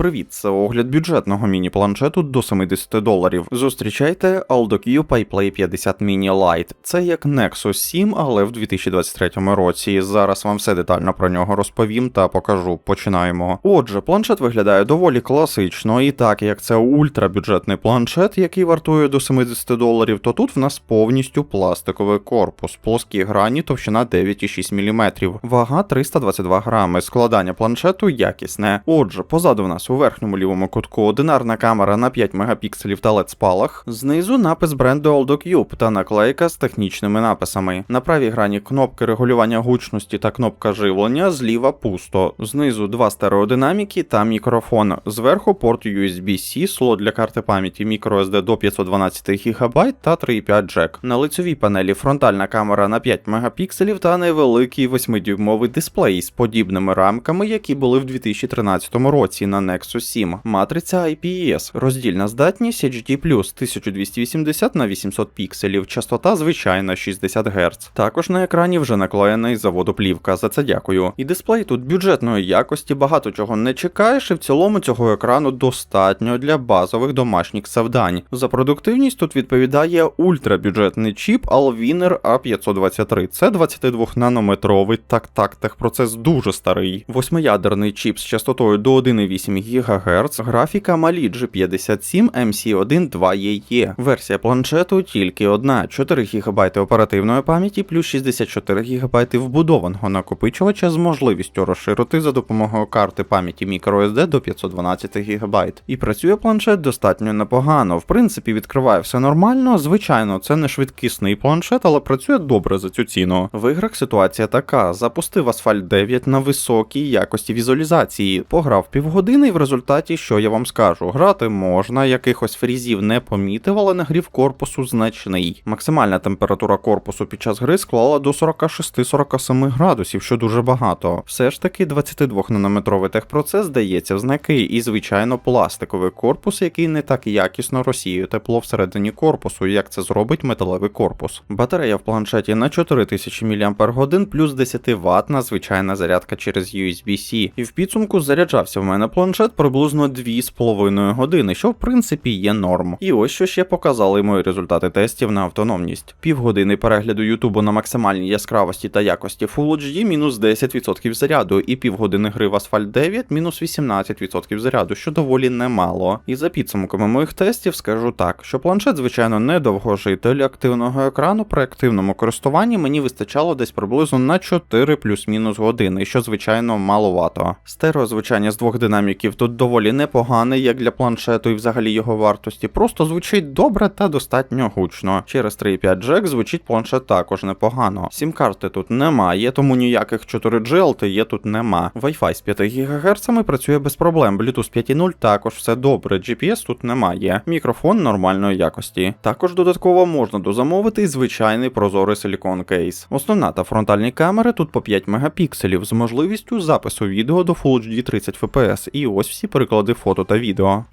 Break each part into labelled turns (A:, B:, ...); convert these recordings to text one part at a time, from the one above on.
A: привіт! Це огляд бюджетного міні-планшету до 70 доларів. Зустрічайте Aldo PiPlay 50 Mini Lite. Це як Nexus 7, але в 2023 році. Зараз вам все детально про нього розповім та покажу. Починаємо. Отже, планшет виглядає доволі класично, і так як це ультрабюджетний планшет, який вартує до 70 доларів, то тут в нас повністю пластиковий корпус, плоскі грані, товщина 9,6 мм, вага 322 грами, складання планшету якісне. Отже, позаду в нас у верхньому лівому кутку одинарна камера на 5 мегапікселів та LED спалах, знизу напис бренду AldoCube та наклейка з технічними написами. На правій грані кнопки регулювання гучності та кнопка живлення, зліва пусто. Знизу два стереодинаміки та мікрофон. Зверху порт USB-C, слот для карти пам'яті microSD до 512 ГБ та 3,5 джек. На лицевій панелі фронтальна камера на 5 мегапікселів та невеликий 8-дюймовий дисплей з подібними рамками, які були в 2013 році на Nexus 7. Матриця IPS, роздільна здатність HD+, 1280 на 800 пікселів, частота звичайна 60 Гц. Також на екрані вже наклеєна із заводу плівка, за це дякую. І дисплей тут бюджетної якості, багато чого не чекаєш, і в цілому цього екрану достатньо для базових домашніх завдань. За продуктивність тут відповідає ультрабюджетний чіп Alviner A523. Це 22-нанометровий так-так техпроцес дуже старий. Восьмиядерний чіп з частотою до 1,8 ГГц, графіка Mali G57 MC1 2EE. Версія планшету тільки одна: 4 ГБ оперативної пам'яті плюс 64 ГБ вбудованого накопичувача з можливістю розширити за допомогою карти пам'яті microSD до 512 ГБ. І працює планшет достатньо непогано. В принципі, відкриває все нормально. Звичайно, це не швидкісний планшет, але працює добре за цю ціну. В іграх ситуація така: запустив Asphalt 9 на високій якості візуалізації, пограв півгодини, в результаті, що я вам скажу, грати можна, якихось фрізів не помітив, але нагрів корпусу значний. Максимальна температура корпусу під час гри склала до 46-47 градусів, що дуже багато. Все ж таки 22-нанометровий техпроцес здається в знаки, і звичайно пластиковий корпус, який не так якісно розсіює тепло всередині корпусу, як це зробить металевий корпус. Батарея в планшеті на 4000 мАч плюс 10 Вт на звичайна зарядка через USB-C. І в підсумку заряджався в мене планшет приблизно 2,5 години, що в принципі є норм. І ось що ще показали мої результати тестів на автономність. Півгодини перегляду Ютубу на максимальній яскравості та якості Full HD мінус 10% заряду, і півгодини гри в Asphalt 9 мінус 18% заряду, що доволі немало. І за підсумками моїх тестів скажу так, що планшет, звичайно, не довгожитель активного екрану при активному користуванні мені вистачало десь приблизно на 4 плюс-мінус години, що звичайно маловато. Стереозвучання з двох динаміків тут доволі непогане, як для планшету і взагалі його вартості, просто звучить добре та достатньо гучно. Через 3.5 джек звучить планшет також непогано. Сім-карти тут немає, тому ніяких 4G LTE тут нема. Wi-Fi з 5 ГГц працює без проблем. Bluetooth 5.0 також все добре. GPS тут немає. Мікрофон нормальної якості. Також додатково можна дозамовити звичайний прозорий силікон кейс. Основна та фронтальні камери тут по 5 мегапікселів з можливістю запису відео до Full HD 30 fps. І ось всі переклади фото та відео.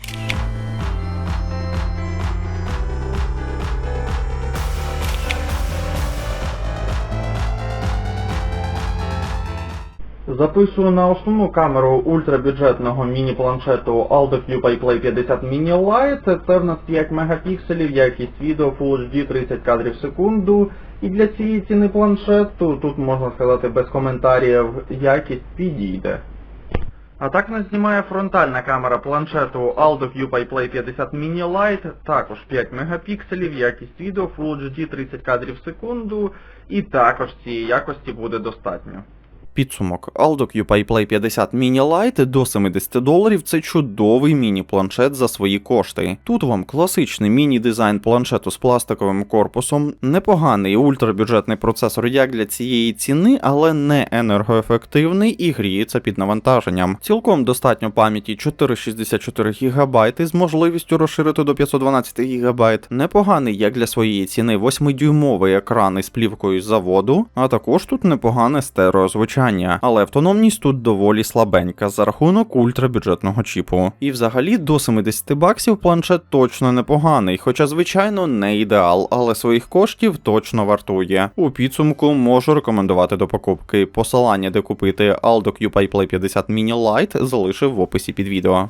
A: Записую на основну камеру ультрабюджетного міні-планшету Aldo PiPlay 50 Mini Lite. Це в нас 5 мегапікселів, якість відео Full HD 30 кадрів в секунду. І для цієї ціни планшету, тут можна сказати без коментарів, якість підійде. А так нас знімає фронтальна камера планшету Aldo PiPlay 50 Mini Lite, також 5 мегапікселів, якість відео Full HD 30 кадрів в секунду, і також цієї якості буде достатньо. Підсумок. Aldo PiPlay 50 Mini Lite до 70 доларів це чудовий міні-планшет за свої кошти. Тут вам класичний міні-дизайн планшету з пластиковим корпусом, непоганий ультрабюджетний процесор як для цієї ціни, але не енергоефективний і гріється під навантаженням. Цілком достатньо пам'яті 464 ГБ з можливістю розширити до 512 ГБ. Непоганий як для своєї ціни 8-дюймовий екран із плівкою з заводу, а також тут непогане стереозвучання але автономність тут доволі слабенька за рахунок ультрабюджетного чіпу. І взагалі до 70 баксів планшет точно непоганий, хоча, звичайно, не ідеал, але своїх коштів точно вартує. У підсумку можу рекомендувати до покупки. Посилання, де купити Aldo QPay Play 50 Mini Lite залишив в описі під відео.